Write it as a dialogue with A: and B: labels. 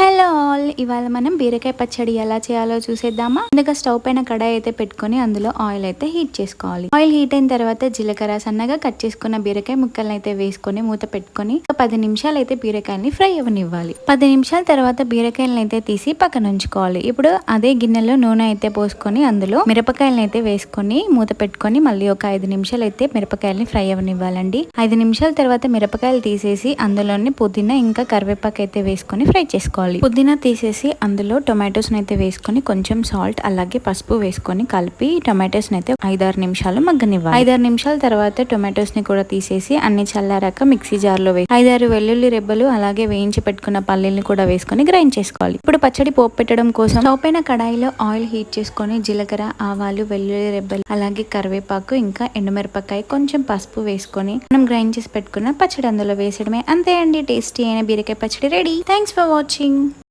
A: Hello all. ఇవాళ మనం బీరకాయ పచ్చడి ఎలా చేయాలో చూసేద్దామా? ముందుగా స్టవ్ పైన కడాయి అయితే పెట్టుకొని అందులో ఆయిల్ అయితే హీట్ చేసుకోవాలి. ఆయిల్ హీట్ అయిన తర్వాత జీలకర్ర సన్నగా కట్ చేసుకున్న బీరకాయ ముక్కలను అయితే వేసుకొని మూత పెట్టుకొని ఒక పది నిమిషాలు అయితే బీరకాయని ఫ్రై అవ్వనివ్వాలి. పది నిమిషాల తర్వాత బీరకాయలను అయితే తీసి పక్కన ఉంచుకోవాలి. ఇప్పుడు అదే గిన్నెలో నూనె అయితే పోసుకొని అందులో మిరపకాయలను అయితే వేసుకొని మూత పెట్టుకొని మళ్ళీ ఒక ఐదు నిమిషాలు అయితే మిరపకాయలని ఫ్రై అవ్వనివ్వాలండి. ఐదు నిమిషాల తర్వాత మిరపకాయలు తీసేసి అందులోనే పుదీనా ఇంకా కరివేపాకు అయితే వేసుకొని ఫ్రై చేసుకోవాలి. పుదీనా తీసేసి అందులో టొమాటోస్ అయితే వేసుకొని కొంచెం సాల్ట్ అలాగే పసుపు వేసుకొని కలిపి టొమాటోస్ అయితే ఐదారు నిమిషాలు మగ్గనివ్వాలి. ఐదారు నిమిషాల తర్వాత టొమాటోస్ని కూడా తీసేసి అన్ని చల్లారాక మిక్సీ జార్లో వేసి ఐదారు వెల్లుల్లి రెబ్బలు అలాగే వేయించి పెట్టుకున్న పల్లీలను కూడా వేసుకొని గ్రైండ్ చేసుకోవాలి. ఇప్పుడు పచ్చడి పోపు పెట్టడం కోసం చౌపైన కడాయిలో ఆయిల్ హీట్ చేసుకొని జీలకర్ర ఆవాలు వెల్లుల్లి రెబ్బలు అలాగే కరివేపాకు ఇంకా ఎండుమిరపకాయ కొంచెం పసుపు వేసుకొని మనం గ్రైండ్ చేసి పెట్టుకున్న పచ్చడి అందులో వేసడమే అంతే అండి టేస్టీ అయిన బీరకాయ పచ్చడి ready. Thanks for watching. Tchau!